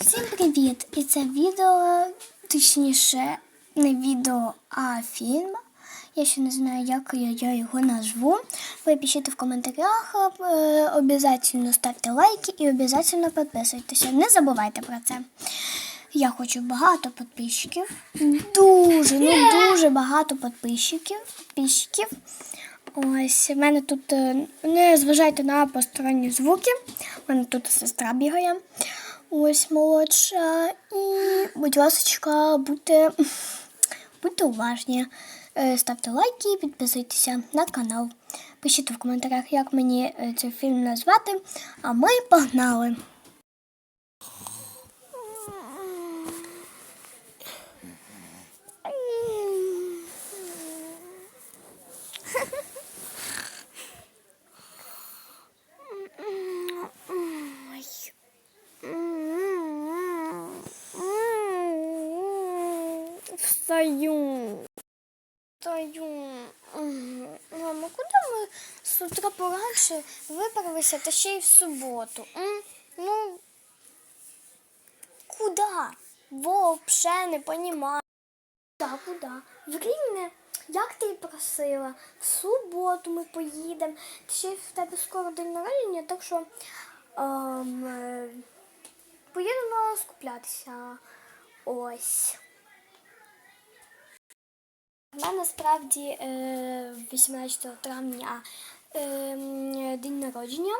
Всім привіт! І це відео, точніше, не відео, а фільм. Я ще не знаю, як я, його назву. Ви пишіть в коментарях, е, обов'язково ставте лайки і обов'язково підписуйтеся. Не забувайте про це. Я хочу багато підписчиків. Дуже, ну дуже багато підписчиків. підписчиків. Ось в мене тут е, не зважайте на посторонні звуки. У мене тут сестра бігає. Ось молодша. І, будь ласка, будьте, будьте уважні. Е, Ставте лайки, підписуйтеся на канал. Пишіть в коментарях, як мені е, цей фільм назвати. А ми погнали. Встаю. Встаю. Мама, куди ми з утра поранше виправилися та ще й в суботу? Ну, куди? Вообще не понімаю. Так, куди? В Рівне, як ти і просила, в суботу ми поїдемо. Ще й в тебе скоро день народження, так що ем, е, поїдемо скуплятися. Ось. У мене справді е, 18 травня е, день народження.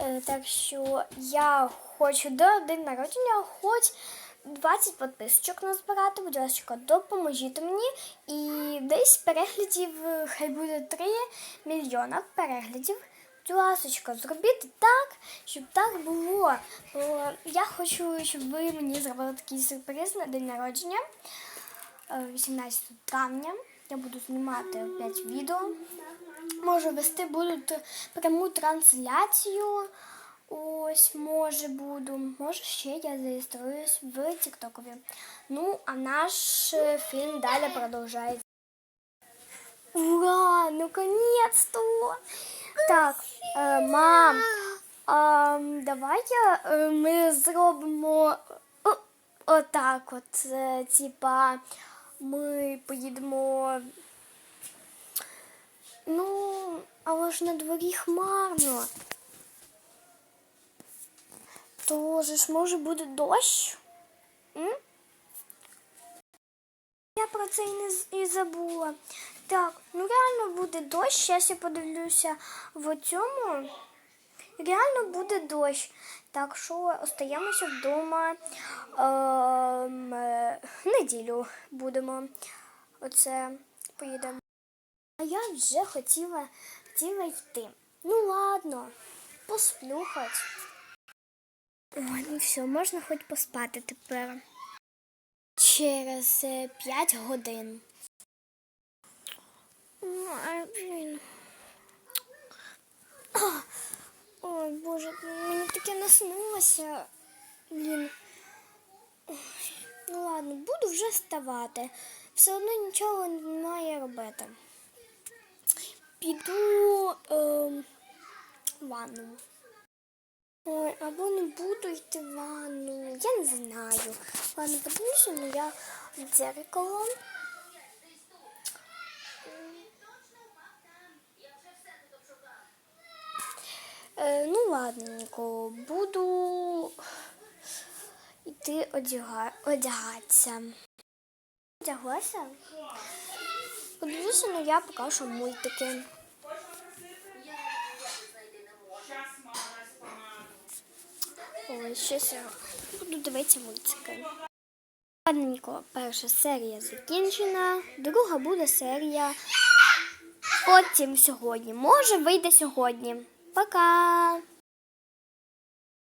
Е, так що я хочу до день народження хоч 20 підписочок назбирати. Будь ласка, допоможіть мені. І десь переглядів, хай буде 3 мільйона переглядів. Будь ласочка, зробіть так, щоб так було. Бо я хочу, щоб ви мені зробили такий сюрприз на день народження. Е, 18 травня. Я буду знімати опять відео. Може вести буду пряму трансляцію. Ось, може буду. Може ще я зареєструюсь в Тіктокові. Ну, а наш е, фільм далі продовжується. Ура! Наконец-то! Так, е, мам, а, давай я, е, ми зробимо отак от, е, типа, ми поїдемо. Ну, але ж на дворі хмарно. Тож ж може буде дощ? М? Я про це і не і забула. Так, ну реально буде дощ. Зараз я подивлюся в цьому. Реально буде дощ. Так що остаємося вдома ем, е, неділю будемо. Оце поїдемо. А я вже хотіла, хотіла йти. Ну ладно, посплю хоч. Ой, ну все, можна хоч поспати тепер. Через е, п'ять годин. Ой, блін. А, Ой, Боже, таке. Блін. Ну ладно, буду вже вставати. Все одно нічого немає робити. Піду ем, в ванну. Ой, або не буду йти в ванну. Я не знаю. Ладно, подивлюся, ну я в дзеркало. Ну, ладненько, буду йти одяга... одягатися. Одяглася? Подивлюся, ну я покажу мультики. Ой, щось я буду дивитися мультики. Ладненько, перша серія закінчена, друга буде серія потім сьогодні. Може, вийде сьогодні. Пока!